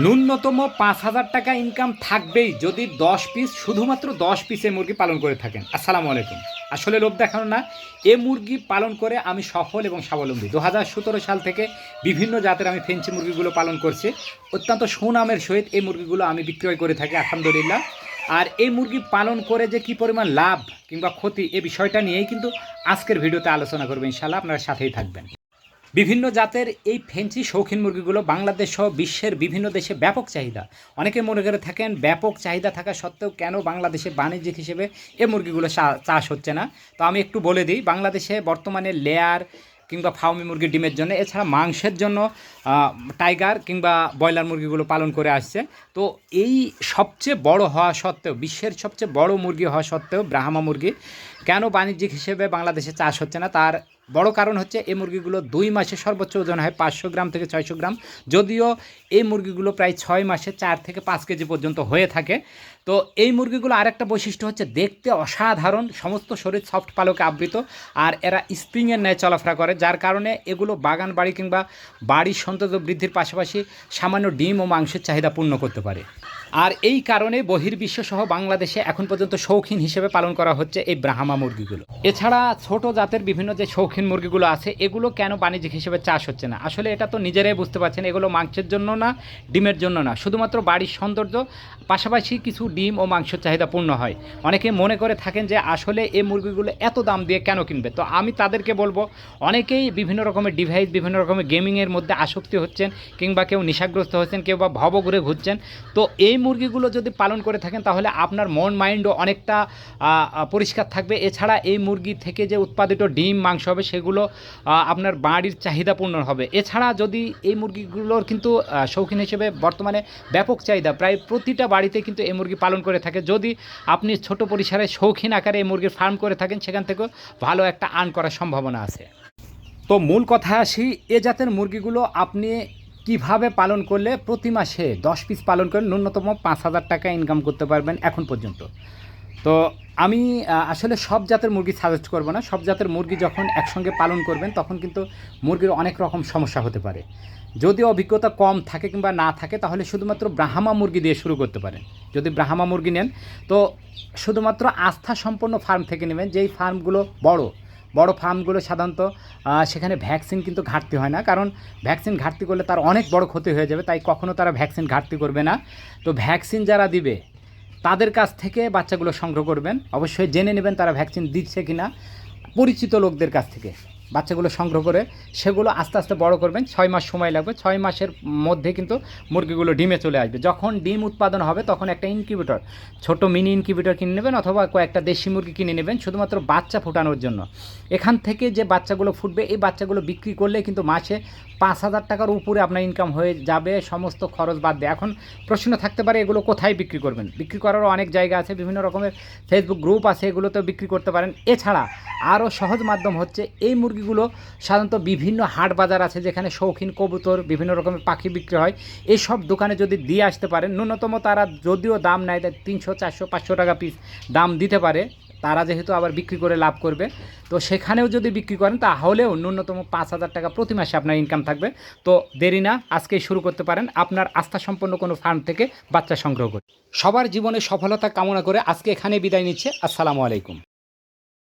ন্যূনতম পাঁচ হাজার টাকা ইনকাম থাকবেই যদি দশ পিস শুধুমাত্র দশ পিসে মুরগি পালন করে থাকেন। আসসালামু আলাইকুম। আসলে লোভ দেখানো না, এ মুরগি পালন করে আমি সফল এবং স্বাবলম্বী। দু হাজার সতেরো সাল থেকে বিভিন্ন জাতের আমি ফেঞ্চি মুরগিগুলো পালন করছি। অত্যন্ত সুনামের সহিত এই মুরগিগুলো আমি বিক্রয় করে থাকি, আলহামদুলিল্লাহ। আর এই মুরগি পালন করে যে কি পরিমাণ লাভ কিংবা ক্ষতি, এ বিষয়টা নিয়েই কিন্তু আজকের ভিডিওতে আলোচনা করবেন ইনশাল্লাহ আপনারা সাথেই থাকবেন। বিভিন্ন জাতের এই ফেন্সি শৌখিন মুরগিগুলো বাংলাদেশ সহ বিশ্বের বিভিন্ন দেশে ব্যাপক চাহিদা। অনেকে মনে করে থাকেন ব্যাপক চাহিদা থাকা সত্ত্বেও কেন বাংলাদেশে বাণিজ্যিক হিসেবে এ মুরগিগুলো চাষ হচ্ছে না? তো আমি একটু বলে দিই, বাংলাদেশে বর্তমানে লেয়ার কিংবা ফাউমি মুরগির ডিমের জন্য, এছাড়া মাংসের জন্য টাইগার কিংবা ব্রয়লার মুরগিগুলো পালন করে আসছে। তো এই সবচেয়ে বড় হওয়া সত্ত্বেও, বিশ্বের সবচেয়ে বড় মুরগি হওয়া সত্ত্বেও ব্রাহ্মা মুরগি কেন বাণিজ্যিক হিসেবে বাংলাদেশে চাষ হচ্ছে না? তার বড় কারণ হচ্ছে এই মুরগিগুলো দুই মাসে সর্বোচ্চ ওজন হয় পাঁচশো গ্রাম থেকে ছয়শো গ্রাম। যদিও এই মুরগিগুলো প্রায় ছয় মাসে চার থেকে পাঁচ কেজি পর্যন্ত হয়ে থাকে। তো এই মুরগিগুলো আরেকটা বৈশিষ্ট্য হচ্ছে দেখতে অসাধারণ, সমস্ত শরীর সফট পালকে আবৃত আর এরা স্প্রিংয়ের ন্যায় চলাফেরা করে, যার কারণে এগুলো বাগান বাড়ি কিংবা বাড়ির সন্তত বৃদ্ধির পাশাপাশি সামান্য ডিম ও মাংসের চাহিদা পূর্ণ করতে পারে। আর এই কারণে বহির্বিশ্ব সহ বাংলাদেশে এখন পর্যন্ত শৌখিন হিসেবে পালন করা হচ্ছে এই ব্রাহ্মা মুরগিগুলো। এছাড়া ছোট জাতের বিভিন্ন যে শৌখিন মুরগিগুলো আছে, এগুলো কেন বাণিজ্যিক হিসেবে চাষ হচ্ছে না? আসলে এটা তো নিজেরাই বুঝতে পারছেন, এগুলো মাংসের জন্য না, ডিমের জন্য না। শুধুমাত্র বাড়ির সৌন্দর্য, পাশাপাশি কিছু ডিম ও মাংসের চাহিদা পূর্ণ হয়। অনেকে মনে করে থাকেন যে আসলে এই মুরগিগুলো এত দাম দিয়ে কেন কিনবে? তো আমি তাদেরকে বলব, অনেকেই বিভিন্ন রকমের ডিভাইস, বিভিন্ন রকমের গেমিংয়ের মধ্যে আসক্তি হচ্ছেন কিংবা কেউ নেশাগ্রস্ত হচ্ছেন, কেউ বা ভব ঘুরে ঘুরছেন। তো এই মুরগিগুলো যদি পালন করে থাকেন, তাহলে আপনার মন, মাইন্ডও অনেকটা পরিষ্কার থাকবে। এছাড়া এই মুরগি থেকে যে উৎপাদিত ডিম, মাংস হবে, সেগুলো আপনার বাড়ির চাহিদা পূর্ণ হবে। এছাড়া যদি এই মুরগিগুলোর কিন্তু শৌখিন হিসেবে বর্তমানে ব্যাপক চাহিদা, প্রায় প্রতিটা বাড়িতে কিন্তু এই মুরগি পালন করে থাকে। যদি আপনি ছোট পরিসরে শৌখিন আকারে এই মুরগির ফার্ম করে থাকেন, সেখান থেকেও ভালো একটা আর্ন করার সম্ভাবনা আছে। তো মূল কথা আসি, এ জাতের মুরগিগুলো আপনি কীভাবে পালন করলে প্রতি মাসে দশ পিস পালন করে ন্যূনতম পাঁচ হাজার টাকা ইনকাম করতে পারবেন এখন পর্যন্ত? তো আমি আসলে সব জাতের মুরগি সাজেস্ট করব না। সব জাতের মুরগি যখন একসঙ্গে পালন করবেন, তখন কিন্তু মুরগির অনেক রকম সমস্যা হতে পারে। যদি অভিজ্ঞতা কম থাকে কিংবা না থাকে, তাহলে শুধুমাত্র ব্রাহ্মা মুরগি দিয়ে শুরু করতে পারেন। যদি ব্রাহ্মা মুরগি নেন, তো শুধুমাত্র আস্থা সম্পন্ন ফার্ম থেকে নেবেন, যেই ফার্মগুলো বড় বড় ফার্মগুলো সাধারণত সেখানে ভ্যাকসিন কিন্তু ঘাটতি হয় না। কারণ ভ্যাকসিন ঘাটতি করলে তার অনেক বড় ক্ষতি হয়ে যাবে, তাই কখনও তারা ভ্যাকসিন ঘাটতি করবে না। তো ভ্যাকসিন যারা দিবে, তাদের কাছ থেকে বাচ্চাগুলো সংগ্রহ করবেন। অবশ্যই জেনে নেবেন তারা ভ্যাকসিন দিচ্ছে কি না পরিচিত লোকদের কাছ থেকে। বাচ্চাগুলো সংগ্রহ করে সেগুলো আস্তে আস্তে বড় করবেন। ছয় মাস সময় লাগবে। ছয় মাসের মধ্যে কিন্তু মুরগিগুলো ডিমে চলে আসবে। যখন ডিম উৎপাদন হবে তখন একটা ইনকিউবেটর, ছোট মিনি ইনকিউবেটর কিনে নেবেন অথবা কয়েকটা দেশি মুরগি কিনে নেবেন শুধুমাত্র বাচ্চা ফোটানোর জন্য। এখান থেকে যে বাচ্চাগুলো ফুটবে, এই বাচ্চাগুলো বিক্রি করলে কিন্তু মাসে পাঁচ হাজার টাকার উপরে আপনার ইনকাম হয়ে যাবে। সমস্ত খরচ বাদ দেয়। এখন প্রশ্ন থাকতে পারে, এগুলো কোথায় বিক্রি করবেন? বিক্রি করারও অনেক জায়গা আছে, বিভিন্ন রকমের ফেসবুক গ্রুপ আছে, এগুলোতেও বিক্রি করতে পারেন। এছাড়া আরও সহজ মাধ্যম হচ্ছে, এই মুরগিগুলো সাধারণত বিভিন্ন হাট বাজার আছে যেখানে শৌখিন কবুতর, বিভিন্ন রকমের পাখি বিক্রি হয়। এই সব দোকানে যদি দিয়ে আসতে পারেন, ন্যূনতম তারা যদিও দাম নেয় তিনশো, চারশো, পাঁচশো টাকা পিস দাম দিতে পারে। তারা যেহেতু আবার বিক্রি করে লাভ করবে। তো সেখানেও যদি বিক্রি করেন, তাহলেও ন্যূনতম পাঁচ হাজার টাকা প্রতি মাসে আপনার ইনকাম থাকবে। তো দেরি না, আজকেই শুরু করতে পারেন আপনার আস্থা সম্পন্ন কোনো ফার্ম থেকে বাচ্চা সংগ্রহ করে। সবার জীবনে সফলতা কামনা করে আজকে এখানে বিদায় নিচ্ছে। আসসালামু আলাইকুম।